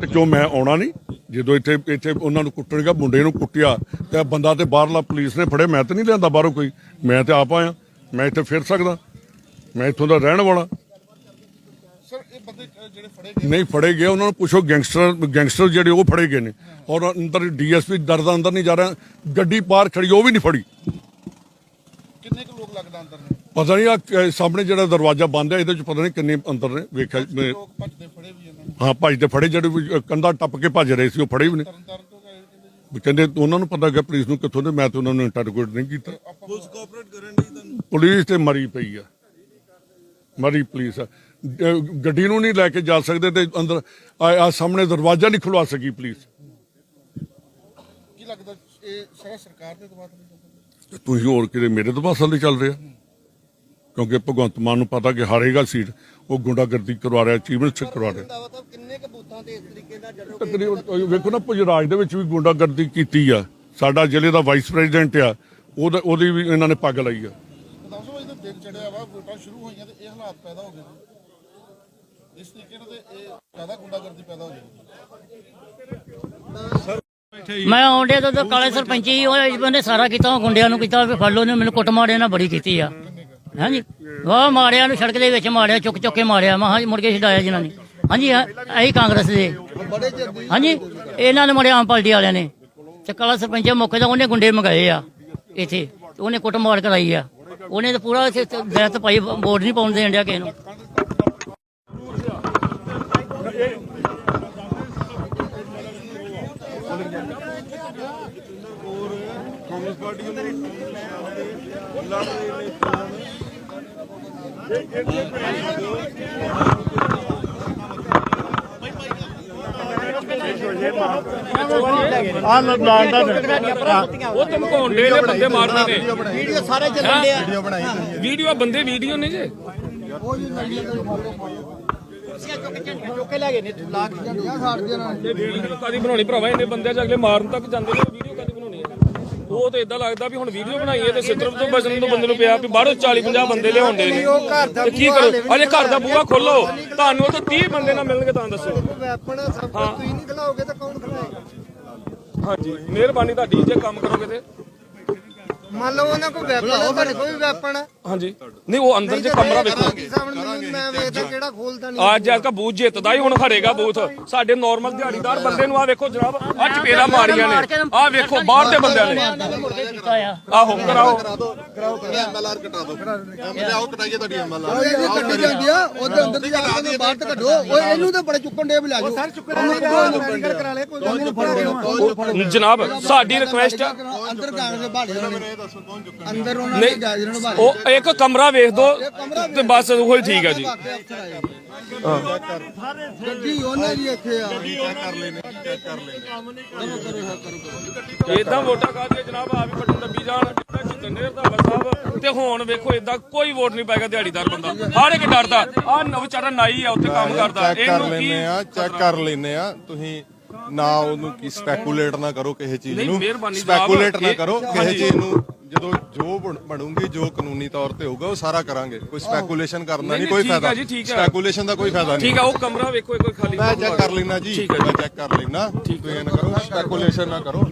ਤੇ ਕਿਉਂ ਮੈਂ ਆਉਣਾ ਨਹੀਂ? ਜਦੋਂ ਇੱਥੇ ਇੱਥੇ ਉਹਨਾਂ ਨੂੰ ਕੁੱਟਣਗਾ ਮੁੰਡੇ ਨੂੰ ਕੁੱਟਿਆ ਤੇ ਬੰਦਾ ਤੇ ਬਾਹਰਲਾ ਪੁਲਿਸ ਨੇ ਫੜੇ ਮੈਂ ਤੇ ਨਹੀਂ ਲਿਆਂਦਾ ਬਾਹਰੋਂ ਕੋਈ। ਮੈਂ ਤੇ ਆਪ ਆਇਆ ਮੈਂ ਇੱਥੇ ਫਿਰ ਸਕਦਾ। ਮੈਂ ਇੱਥੋਂ ਦਾ ਰਹਿਣ ਵਾਲਾ। ਸਰ ਇਹ ਬੰਦੇ ਅ, ਜਿਹੜੇ ਫੜੇ ਗਏ ਨਹੀਂ ਫੜੇ ਗਏ ਉਹਨਾਂ ਨੂੰ ਪੁੱਛੋ ਗੈਂਗਸਟਰ ਗੈਂਗਸਟਰ ਜਿਹੜੇ ਉਹ ਫੜੇ ਗਏ ਨੇ। ਔਰ ਅੰਦਰ ਡੀਐਸਪੀ ਦਰਦਾ ਅੰਦਰ ਨਹੀਂ ਜਾ ਰਿਹਾ ਗੱਡੀ ਪਾਰ ਖੜੀ ਉਹ ਵੀ ਨਹੀਂ ਫੜੀ। ਕਿੰਨੇ ਕੁ ਲੋਕ ਲੱਗਦਾ ਅੰਦਰ ਨੇ? ਪਤਾ ਨਹੀਂ ਆ ਸਾਹਮਣੇ ਜਿਹੜਾ ਦਰਵਾਜ਼ਾ ਬੰਦ ਹੈ ਇਹਦੇ ਚ ਪਤਾ ਨਹੀਂ ਕਿੰਨੇ ਅੰਦਰ ਨੇ ਵੇਖਿਆ ਮੈਂ- ਲੋਕ ਭੱਜਦੇ ਫੜੇ ਹਾਂ ਭੱਜਦੇ ਫੜੇ ਜਿਹੜੇ ਕੰਧਾ ਟੱਪ ਕੇ ਭੱਜ ਰਹੇ ਸੀ ਉਹ ਫੜੇ ਵੀ ਨੇ ਤੋਂ ਕਹਿੰਦੇ ਉਹਨਾਂ ਨੂੰ ਪਤਾ ਗਿਆ ਪੁਲਿਸ ਨੂੰ ਕਿੱਥੋਂ ਦੇ ਮੈਂ ਤੇ ਉਹਨਾਂ ਨੂੰ ਇੰਟਰੋਗੇਟ ਨਹੀਂ ਕੀਤਾ। ਪੁਲਿਸ ਕੋਆਪਰੇਟ ਕਰਨ ਦੀ ਤੁਹਾਨੂੰ? ਪੁਲਿਸ ਤੇ ਮਰੀ ਪਈ ਆ। ਮਰੀ ਪੁਲਿਸ ਆ। ਗੱਡੀ ਨੂੰ ਨਹੀਂ ਲੈ ਕੇ ਜਾ ਸਕਦੇ ਤੇ ਅੰਦਰ ਆ ਸਾਹਮਣੇ ਦਰਵਾਜ਼ਾ ਨਹੀਂ ਖੁਲਵਾ ਸਕੀ ਪੁਲਿਸ। ਕੀ ਲੱਗਦਾ ਇਹ ਸਾਰਾ ਸਰਕਾਰ ਦੇ ਦਬਾਅ ਤੇ? ਤੁਸੀਂ ਹੋਰ ਕਿਤੇ ਮੇਰੇ ਤੋਂ ਪਾਸਲ ਦੇ ਚੱਲ ਰਿਹਾ? ਕਿਉਂਕਿ ਭਗਵੰਤ ਮਾਨ ਨੂੰ ਪਤਾ ਕਿ ਹਾਰੇਗਾ ਸੀਟ ਉਹ ਗੁੰਡਾਗਰਦੀ ਕਰਵਾ ਰਿਹਾ ਮਿਨਿਸਟਰ ਕਰਵਾ ਰਿਹਾ ਮਤਲਬ ਕਿੰਨੇ ਕੁ ਬੂਥਾਂ ਤੇ ਇਸ ਤਰੀਕੇ ਨਾਲ ਜਦੋਂ ਤਕਰੀਬਨ ਵੇਖੋ ਨਾ ਪੁਜਰਾਜ ਦੇ ਵਿੱਚ ਵੀ ਗੁੰਡਾਗਰਦੀ ਕੀਤੀ ਆ। ਸਾਡਾ ਜ਼ਿਲ੍ਹੇ ਦਾ ਵਾਈਸ ਪ੍ਰੈਜ਼ੀਡੈਂਟ ਆ। ਉਹਦਾ ਉਹਦੀ ਵੀ ਇਹਨਾਂ ਨੇ ਪੱਗ ਲਾਈ ਆ। ਦੱਸੋ ਇਹਦੇ ਦਿਨ ਚੜਿਆ ਵਾ ਵੋਟਾਂ ਸ਼ੁਰੂ ਹੋਈਆਂ ਤੇ ਇਹ ਹਾਲਾਤ ਪੈਦਾ ਹੋ ਗਏ ਇਸ ਤਰੀਕੇ ਨਾਲ ਤੇ ਇਹ ਜ਼ਿਆਦਾ ਗੁੰਡਾਗਰਦੀ ਪੈਦਾ ਹੋ ਜਾਏਗੀ। ਮੈਂ ਆਉਂਦੇ ਤੋਂ ਕਾਲੇ ਸਰਪੰਚੀ ਉਹ ਬੰਦੇ ਸਾਰਾ ਕੀਤਾ ਉਹ ਗੁੰਡਿਆਂ ਨੂੰ ਕੀਤਾ ਵੀ ਫੜ ਲਓ ਨੇ ਮੈਨੂੰ ਕੁੱਟ ਮਾਰਿਆ ਨਾ ਬੜੀ ਕੀਤੀ ਆ। ਹਾਂਜੀ। ਵਾਹ ਮਾਰਿਆ ਨੂੰ ਸੜਕ ਦੇ ਵਿੱਚ ਮਾਰਿਆ ਚੁੱਕ ਚੁੱਕ ਕੇ ਮਾਰਿਆ। ਮੈਂ ਹਾਂਜੀ ਮੁੜ ਕੇ ਛਡਾਇਆ ਜਿਨ੍ਹਾਂ ਨੇ। ਹਾਂਜੀ ਇਹੀ ਕਾਂਗਰਸ ਦੇ। ਹਾਂਜੀ, ਇਹਨਾਂ ਨੇ ਮੁੜਿਆ ਆਮ ਪਾਰਟੀ ਵਾਲਿਆਂ ਨੇ। ਤੇ ਕਾਲਾ ਸਰਪੰਚ ਮੌਕੇ ਦਾ ਉਹਨੇ ਗੁੰਡੇ ਮੰਗਾਏ ਆ, ਇੱਥੇ। ਉਹਨੇ ਕੁੱਟਮਾਰ ਕਰਾਈ ਆ। ਉਹਨੇ ਤਾਂ ਪੂਰਾ ਦਰਤ ਪਾਈ ਵੋਟ ਨਹੀਂ ਪਾਉਣ ਦੇਣ ਡਿਆ ਕਿਸੇ ਨੂੰ। ਉਹ ਧਮਕਾਉਂਦੇ ਨੇ ਬੰਦੇ ਮਾਰਨੇ ਨੇ। ਵੀਡੀਓ ਸਾਰੇ ਚੱਲਣ ਦੇ ਆ ਵੀਡੀਓ ਬੰਦੇ ਵੀਡੀਓ ਨੇ ਜੇ। ਚੁੱਕ ਕੇ ਲੈ ਗਏ ਨੇ ਲਾਖ ਤੇ ਵੀਡੀਓ ਕਾਦੀ ਬਣਾਉਣੀ ਭਰਾਵਾ ਇਹਨੇ ਬੰਦੇ ਚ ਅਗਲੇ ਮਾਰਨ ਤੱਕ ਜਾਂਦੇ ਨੇ ਵੀਡੀਓ ਕਾਦੀ ਬਣਾਉਣੀ ਹੈ। ਉਹ ਤੇ ਇਦਾਂ ਲੱਗਦਾ ਵੀ ਹੁਣ ਵੀਡੀਓ ਬਣਾਈਏ ਤੇ ਸਿੱਧਰ ਤੋਂ ਬਚਣ ਤੋਂ ਬੰਦੇ ਨੂੰ ਪਿਆ ਵੀ ਬਾਹਰੋਂ 40 50 ਬੰਦੇ ਲਿਆਉਂਦੇ ਨੇ। ਤੇ ਕੀ ਕਰੋ? ਅਜੇ ਘਰ ਦਾ ਬੂਹਾ ਖੋਲੋ ਤੁਹਾਨੂੰ ਉਹ ਤਾਂ 30 ਬੰਦੇ ਨਾ ਮਿਲਣਗੇ ਤਾਂ ਦੱਸੋ। ਵੈਪਨ ਸਭ ਤੁਸੀਂ ਨਹੀਂ ਖਲਾਓਗੇ ਤਾਂ ਕੌਣ ਖਲਾਏਗਾ? ਹਾਂਜੀ ਮਿਹਰਬਾਨੀ ਤੁਹਾਡੀ ਜੇ ਕੰਮ ਕਰੋਗੇ ਤੇ। ਮੰਨ ਲਓ ਉਹਨਾਂ ਕੋਲ ਵੈਪਨ ਹੈ ਤੁਹਾਡੇ ਕੋਲ ਵੀ ਵੈਪਨ ਹੈ ਹਾਂਜੀ। ਨਹੀਂ ਉਹ ਅੰਦਰ ਜੇ ਕਮਰਾ ਵੇਖੋ। ਮੈਂ ਵੇਖਦਾ ਕਿਹੜਾ ਖੋਲਦਾ ਨਹੀਂ। ਅੱਜ ਅੱਜ ਕਾ ਬੂਥ ਜਿੱਤਦਾ ਹੀ ਹੁਣ ਹਰੇਗਾ ਬੂਥ। ਸਾਡੇ ਨਾਰਮਲ ਦਿਹਾੜੀਦਾਰ ਬੰਦੇ ਨੂੰ ਆ ਵੇਖੋ ਜਨਾਬ ਆ ਚਪੇੜਾ ਮਾਰੀਆਂ ਨੇ। ਆ ਵੇਖੋ ਬਾਹਰ ਦੇ ਬੰਦਿਆਂ ਨੇ। ਆਹੋ ਕਰਾਓ। ਐਮਐਲਆਰ ਕਟਾ ਦਿਓ। ਐਮਐਲਆਰ ਆਓ ਕਟਾਈਏ ਤੁਹਾਡੀ ਐਮਐਲਆਰ ਉਹ ਇਹ ਕੱਢੀ ਜਾਂਦੀ ਆ ਉਹਦੇ ਅੰਦਰ ਦੀ ਜਾ ਕੇ ਬਾਹਰ ਤੇ ਕੱਢੋ। ਉਹ ਇਹਨੂੰ ਤੇ ਬੜੇ ਚੁੱਕਣ ਦੇ ਵੀ ਲੈ ਜਾਓ। ਸਰ ਚੁੱਕਣ ਦੇ ਕਰਾ ਲੈ ਕੋਈ ਗੱਲ ਨਹੀਂ ਜਨਾਬ ਸਾਡੀ ਰਿਕੁਐਸਟ ਅੰਦਰ ਕਾਂਗਰਸ ਦੇ ਬਾੜੇ ਉਹਨਾਂ ਨੇ ਅੰਦਰ ਉਹਨਾਂ ਨੇ ਨਹੀਂ ਜਾਇਜ਼ ਨੂੰ ਬਾੜੇ ਉਹ ਇੱਕ ਕਮਰਾ ਵੇਖ ਦੋ ਤੇ ਬਸ ਉਹ ਹੀ ਠੀਕ ਹੈ। ਜੀ ਗੱਡੀ ਉਹਨਾਂ ਦੀ ਇੱਥੇ ਆ। ਇਦਾਂ ਵੋਟਾਂ ਕਰਦੇ ਜਨਾਬ? ਆ ਵੀ ਜਾਣ। ਜਿੱਦਾਂ ਦਾ ਤੇ ਹੁਣ ਵੇਖੋ ਇਦਾਂ ਕੋਈ ਵੋਟ ਨਹੀਂ ਪਾਏਗਾ ਦਿਹਾੜੀਦਾਰ ਬੰਦਾ। ਹਰ ਇੱਕ ਡਰਦਾ ਆ ਵਿਚਾਰਾ ਨਾਈ ਆ ਉੱਥੇ ਕੰਮ ਕਰਦਾ। ਚੈੱਕ ਕਰ ਲੈਨੇ ਆ ਚੈੱਕ ਕਰ ਲੈਨੇ ਆ। ਤੁਸੀਂ ਨਾ ਉਹਨੂੰ ਕੀ ਸਪੈਕੂਲੇਟ ਨਾ ਕਰੋ ਕਿਸੇ ਚੀਜ਼ ਨਹੀਂ, ਨੂੰ। ਮਿਹਰਬਾਨੀ ਜਨਾਬ, ਸਪੈਕੂਲੇਟ ਨਾ ਇਹ- ਕਰੋ ਕਿਸੇ ਹਾਂਜੀ। ਚੀਜ਼ ਨੂੰ। ਜਦੋਂ ਜੋ ਬਣ- ਬਣੂਗੀ ਜੋ ਕਾਨੂੰਨੀ ਤੌਰ ਤੇ ਹੋਊਗਾ ਉਹ ਸਾਰਾ ਕਰਾਂਗੇ। ਕੋਈ ਸਪੈਕੂਲੇਸ਼ਨ ਕਰਨਾ ਨਹੀਂ, ਨਹੀਂ ਕੋਈ ਠੀਕ ਆ ਫਾਇਦਾ। ਜੀ, ਠੀਕ ਆ। ਸਪੈਕੂਲੇਸ਼ਨ ਦਾ ਕੋਈ ਫਾਇਦਾ ਨਹੀਂ। ਠੀਕ ਆ ਉਹ ਕਮਰਾ ਵੇਖੋ ਇੱਕ ਵਾਰ ਖਾਲੀ ਮੈਂ ਚੈੱਕ ਕਰ ਲੈਣਾ ਜੀ। ਠੀਕ ਹੈ ਮੈਂ ਚੈੱਕ ਕਰ ਲੈਣਾ ਤੁਸੀਂ ਇਹ ਨਾ ਕਰੋ ਸਪੈਕੂਲੇਸ਼ਨ ਨਾ ਕਰੋ।